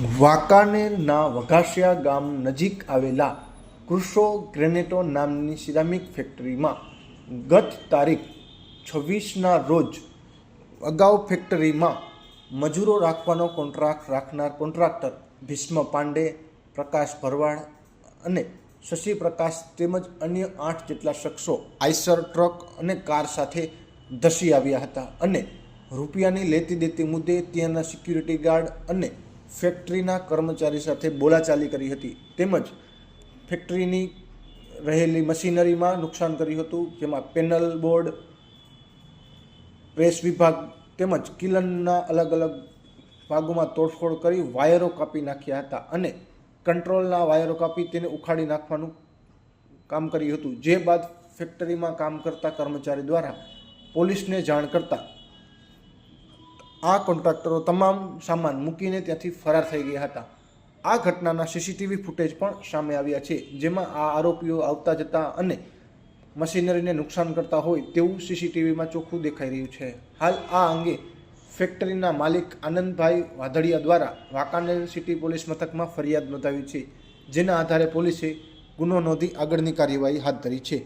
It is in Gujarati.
વાંકાનેરના વઘાસિયા ગામ નજીક આવેલા કૃષો ગ્રેનેટો નામની સિરામિક ફેક્ટરીમાં ગત તારીખ છવ્વીસના રોજ અગાઉ ફેક્ટરીમાં મજૂરો રાખવાનો કોન્ટ્રાક્ટ રાખનાર કોન્ટ્રાક્ટર ભીષ્મ પાંડે, પ્રકાશ ભરવાડ અને શશી પ્રકાશ તેમજ અન્ય આઠ જેટલા શખ્સો આઈસર ટ્રક અને કાર સાથે ધસી આવ્યા હતા અને રૂપિયાની લેતી દેતી મુદ્દે ત્યાંના સિક્યુરિટી ગાર્ડ અને ફેક્ટરીના કર્મચારી સાથે બોલાચાલી કરી હતી. તેમજ ફેક્ટરીની રહેલી મશીનરીમાં નુકસાન કર્યું હતું, જેમાં પેનલ બોર્ડ, પ્રેસ વિભાગ તેમજ કિલનના અલગ અલગ ભાગોમાં તોડફોડ કરી વાયરો કાપી નાખ્યા હતા અને કંટ્રોલના વાયરો કાપી તેને ઉખાડી નાખવાનું કામ કર્યું હતું. જે બાદ ફેક્ટરીમાં કામ કરતા કર્મચારી દ્વારા પોલીસને જાણ કરતા આ કોન્ટ્રાક્ટરો તમામ સામાન મૂકીને ત્યાંથી ફરાર થઈ ગયા હતા. આ ઘટનાના સીસીટીવી ફૂટેજ પણ સામે આવ્યા છે, જેમાં આ આરોપીઓ આવતા જતા અને મશીનરીને નુકસાન કરતા હોય તેવું સીસીટીવીમાં ચોખ્ખું દેખાઈ રહ્યું છે. હાલ આ અંગે ફેક્ટરીના માલિક આનંદભાઈ વાધડિયા દ્વારા વાંકાનેર સિટી પોલીસ મથકમાં ફરિયાદ નોંધાવી છે, જેના આધારે પોલીસે ગુનો નોંધી આગળની કાર્યવાહી હાથ ધરી છે.